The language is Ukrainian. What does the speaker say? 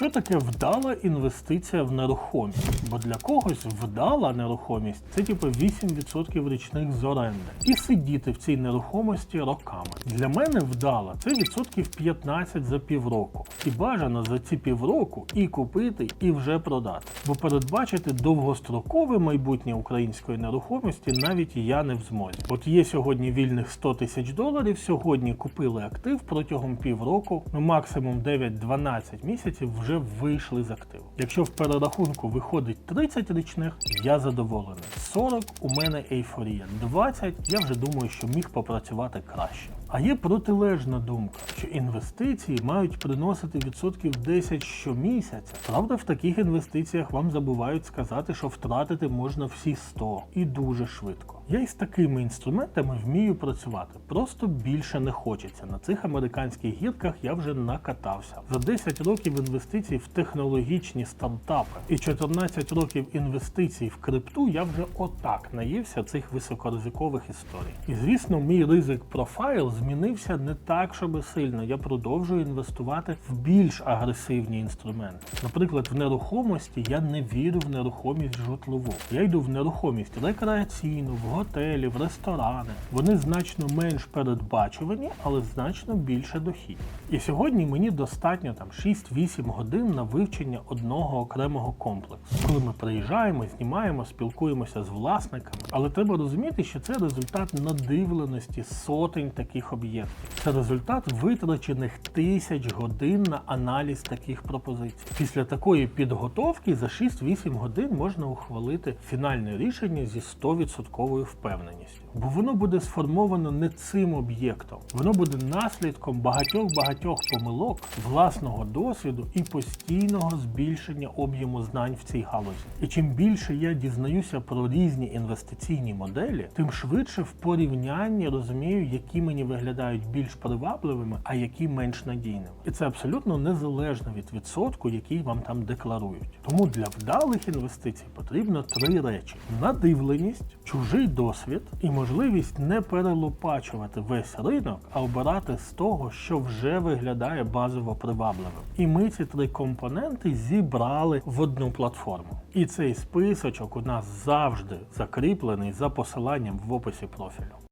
Що таке вдала інвестиція в нерухомість? Бо для когось вдала нерухомість це типу 8% річних з оренди. І сидіти в цій нерухомості роками. Для мене вдала це відсотків 15 за півроку. І бажано за ці півроку і купити, і вже продати. Бо передбачити довгострокове майбутнє української нерухомості навіть я не в змозі. От є сьогодні вільних 100 тисяч доларів. Сьогодні купили актив протягом півроку, ну максимум 9-12 місяців вже вийшли з активу. Якщо в перерахунку виходить 30 річних, я задоволений. 40 у мене ейфорія. 20 я вже думаю, що міг попрацювати краще. А є протилежна думка, що інвестиції мають приносити відсотків 10 щомісяця. Правда, в таких інвестиціях вам забувають сказати, що втратити можна всі 100 і дуже швидко. Я із такими інструментами вмію працювати. Просто більше не хочеться. На цих американських гірках я вже накатався. За 10 років інвестицій в технологічні стартапи і 14 років інвестицій в крипту я вже отак наївся цих високоризикових історій. І звісно, мій ризик профайл змінився не так, щоб сильно. Я продовжую інвестувати в більш агресивні інструменти. Наприклад, в нерухомості я не вірю в нерухомість житлову. Я йду в нерухомість рекреаційну, в готелі, в ресторани. Вони значно менш передбачувані, але значно більше дохідні. І сьогодні мені достатньо там 6-8 годин на вивчення одного окремого комплексу. Коли ми приїжджаємо, знімаємо, спілкуємося з власниками. Але треба розуміти, що це результат надивленості сотень таких об'єктів. Це результат витрачених тисяч годин на аналіз таких пропозицій. Після такої підготовки за 6-8 годин можна ухвалити фінальне рішення зі 100% впевненістю. Бо воно буде сформовано не цим об'єктом, воно буде наслідком багатьох-багатьох помилок, власного досвіду і постійного збільшення об'єму знань в цій галузі. І чим більше я дізнаюся про різні інвестиційні моделі, тим швидше в порівнянні розумію, які мені виглядають більш привабливими, а які менш надійними. І це абсолютно незалежно від відсотку, який вам там декларують. Тому для вдалих інвестицій потрібно три речі: надивленість, чужий досвід і можливість не перелопачувати весь ринок, а обирати з того, що вже виглядає базово привабливим. І ми ці три компоненти зібрали в одну платформу. І цей списочок у нас завжди закріплений за посиланням в описі профілю.